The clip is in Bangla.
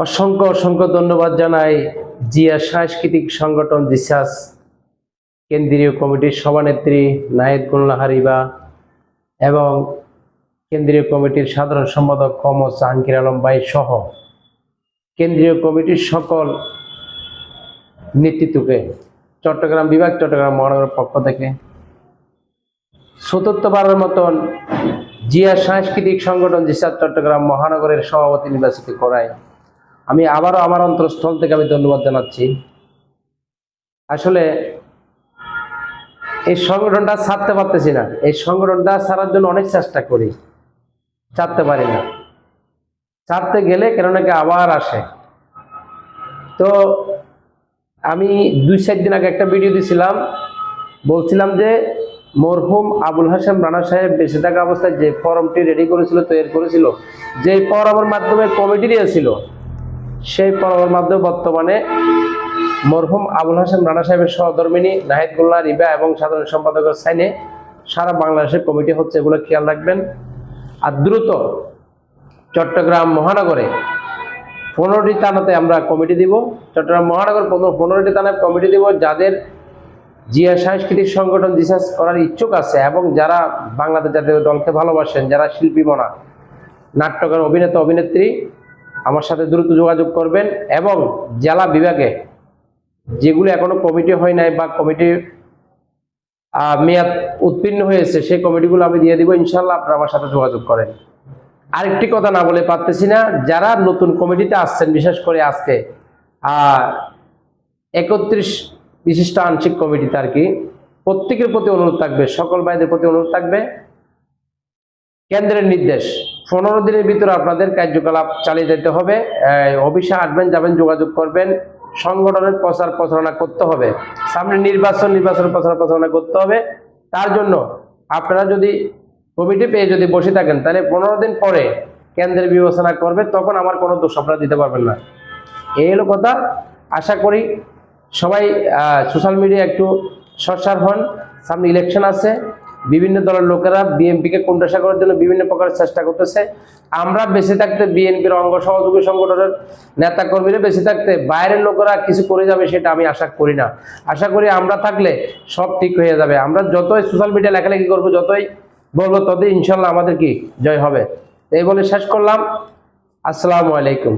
অসংখ্য অসংখ্য ধন্যবাদ জানাই জিয়া সাংস্কৃতিক সংগঠন জিসাস, কেন্দ্রীয় কমিটির সভানেত্রী নায়েদ গুল্লা হারিবা এবং কেন্দ্রীয় কমিটির সাধারণ সম্পাদক কমর জাহাঙ্গীর আলম ভাই সহ কেন্দ্রীয় কমিটির সকল নেতৃত্বকে চট্টগ্রাম বিভাগ, চট্টগ্রাম মহানগরের পক্ষ থেকে চতুর্থবারের মতন জিয়া সাংস্কৃতিক সংগঠন জিসাদ চট্টগ্রাম মহানগরের সভাপতি নির্বাচিত করায় আমি আবারও আমার অন্তরস্থল থেকে আমি ধন্যবাদ জানাচ্ছি। আসলে এই সংগঠনটা ছাড়তে পারতেছি না। এই সংগঠনটা ছাড়ার জন্য অনেক চেষ্টা করি। ছাড়তে পারি না। ছাড়তে গেলে কেন নাকি আবার আসে। তো আমি দুই চার দিন আগে একটা ভিডিও দিছিলাম। বলছিলাম যে মরহুম আবুল হাসান রানা সাহেব বেঁচে থাকা অবস্থায় যে ফর্মটি রেডি করেছিল, তৈরি করেছিল, যে ফর্মের মাধ্যমে কমিটি দিয়েছিল সেই ফর্মের মাধ্যমে বর্তমানে মরহুম আবুল হাসান রানা সাহেবের সহধর্মিনী নাহিদ গোল্লা, রিবা এবং সাধারণ সম্পাদকের সাইনে সারা বাংলাদেশের কমিটি হচ্ছে, এগুলো খেয়াল রাখবেন। আর দ্রুত চট্টগ্রাম মহানগরে পনেরোটি থানাতে আমরা কমিটি দিব। চট্টগ্রাম মহানগর পনেরো পনেরোটি থানায় কমিটি দিব, যাদের জিয়া সাংস্কৃতিক সংগঠন রিসার্চ করার ইচ্ছুক আছে এবং যারা বাংলাদেশ জাতীয় দলকে ভালোবাসেন, যারা শিল্পী মনা নাট্যকার, অভিনেতা, অভিনেত্রী আমার সাথে দ্রুত যোগাযোগ করবেন এবং জেলা বিভাগে যেগুলো এখনও কমিটি হয় নাই বা কমিটির আহ, মেয়াদ উত্তীর্ণ হয়েছে সেই কমিটিগুলো আমি দিয়ে দিব ইনশাল্লাহ আপনারা আমার সাথে যোগাযোগ করেন। আরেকটি কথা না বলে পারতেছি না যারা নতুন কমিটিতে আসছেন বিশেষ করে আজকে একত্রিশ বিশিষ্ট আংশিক কমিটিতে আর কি প্রত্যেকের প্রতি অনুরোধ থাকবে সকল ভাইদের প্রতি অনুরোধ থাকবে। কেন্দ্রের নির্দেশ। পনেরো দিনের ভিতরে আপনাদের কার্যকলাপ চালিয়ে যেতে হবে। অফিসে আসবেন, যাবেন, যোগাযোগ করবেন। সংগঠনের প্রচার প্রচারণা করতে হবে। সামনে নির্বাচন নির্বাচনের প্রচার প্রচারণা করতে হবে। তার জন্য আপনারা যদি কমিটি পেয়ে যদি বসে থাকেন, তাহলে পনেরো দিন পরে কেন্দ্রের বিবেচনা করবে, তখন আমার কোনো দোষ আপনারা দিতে পারবেন না। এই হলো কথা। আশা করি সবাই সোশ্যাল মিডিয়া একটু সরসার হন। সামনে ইলেকশন আছে। বিভিন্ন দলের লোকেরা বিএনপিকে কোণঠাসা করার জন্য বিভিন্ন প্রকার চেষ্টা করতেছে। আমরা বেঁচে থাকতে বিএনপির অঙ্গ সহযোগী সংগঠনের নেতা কর্মীরা বেঁচে থাকতে বাইরের লোকেরা কিছু করে যাবে সেটা আমি আশা করি না। আশা করি আমরা থাকলে সব ঠিক হয়ে যাবে। আমরা যতই সোশ্যাল মিডিয়া লেখালেখি করব, যতই বলব, ততই ইনশাল্লাহ আমাদের কি জয় হবে। এই বলে শেষ করলাম। আসসালামু আলাইকুম।